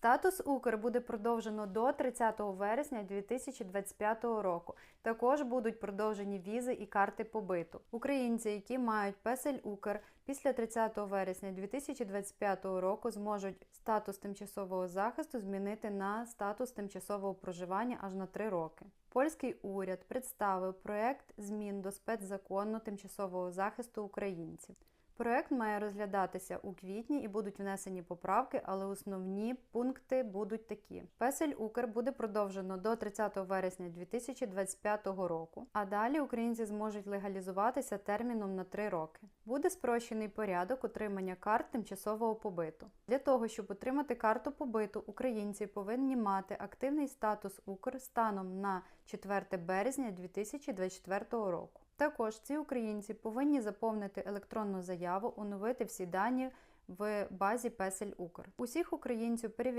Статус Укр буде продовжено до 30 вересня 2025 року. Також будуть продовжені візи і карти побиту. Українці, які мають песель Укр після 30 вересня 2025 року, зможуть статус тимчасового захисту змінити на статус тимчасового проживання аж на 3 роки. Польський уряд представив проект змін до спецзакону тимчасового захисту українців. Проект має розглядатися у квітні і будуть внесені поправки, але основні пункти будуть такі: Песель Укр буде продовжено до 30 вересня 2025 року, а далі українці зможуть легалізуватися терміном на 3 роки. Буде спрощений порядок отримання карт тимчасового побиту. Для того, щоб отримати карту побиту, українці повинні мати активний статус Укр станом на 4 березня 2024 року. Також ці українці повинні заповнити електронну заяву, оновити всі дані в базі Песель Укр. Усіх українців перевіряють